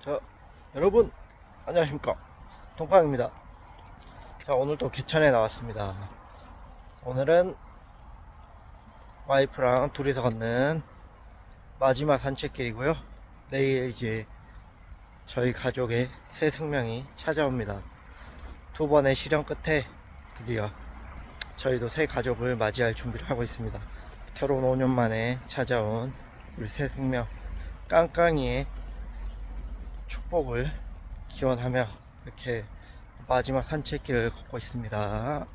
자, 여러분, 안녕하십니까. 동팡입니다. 자, 오늘도 개천에 나왔습니다. 오늘은 와이프랑 둘이서 걷는 마지막 산책길이고요. 내일 이제 저희 가족의 새 생명이 찾아옵니다. 두 번의 시련 끝에 드디어 저희도 새 가족을 맞이할 준비를 하고 있습니다. 결혼 5년 만에 찾아온 우리 새 생명 깡깡이의 축복을 기원하며 이렇게 마지막 산책길을 걷고 있습니다.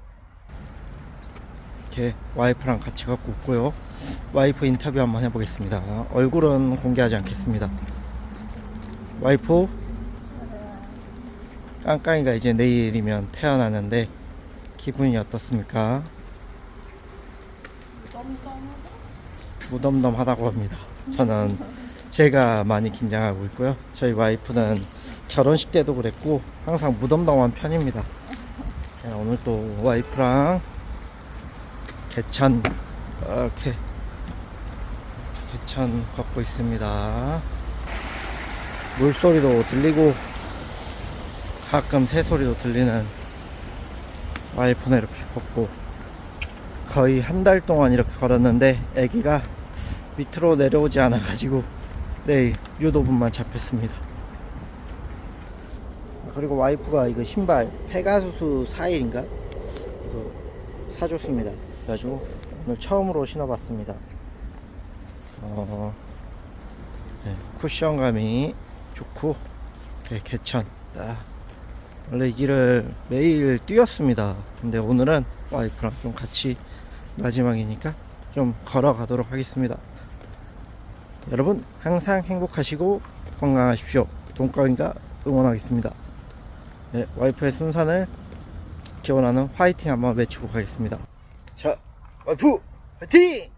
이렇게 와이프랑 같이 걷고 있고요. 와이프 인터뷰 한번 해보겠습니다. 얼굴은 공개하지 않겠습니다. 와이프 깡깡이가 이제 내일이면 태어나는데 기분이 어떻습니까? 무 덤덤하다고 합니다. 저는 제가 많이 긴장하고 있고요. 저희 와이프는 결혼식 때도 그랬고 항상 무덤덤한 편입니다. 네, 오늘 또 와이프랑 개천 이렇게 개천 걷고 있습니다. 물소리도 들리고 가끔 새소리도 들리는 와이프는 이렇게 걷고 거의 한 달 동안 이렇게 걸었는데 아기가 밑으로 내려오지 않아 가지고 내일 유도분만 잡혔습니다. 그리고 와이프가 이거 신발 페가수스 4일인가? 이거 사줬습니다. 그래가지고 오늘 처음으로 신어봤습니다. 어, 네, 쿠션감이 좋고 이렇게 개천 딱 원래 이 길을 매일 뛰었습니다. 근데 오늘은 와이프랑 좀 같이 마지막이니까 좀 걸어가도록 하겠습니다. 여러분 항상 행복하시고 건강하십시오. 동강이가 응원하겠습니다. 네, 와이프의 순산을 기원하는 화이팅 한번 외치고 가겠습니다. 자, 와이프 화이팅!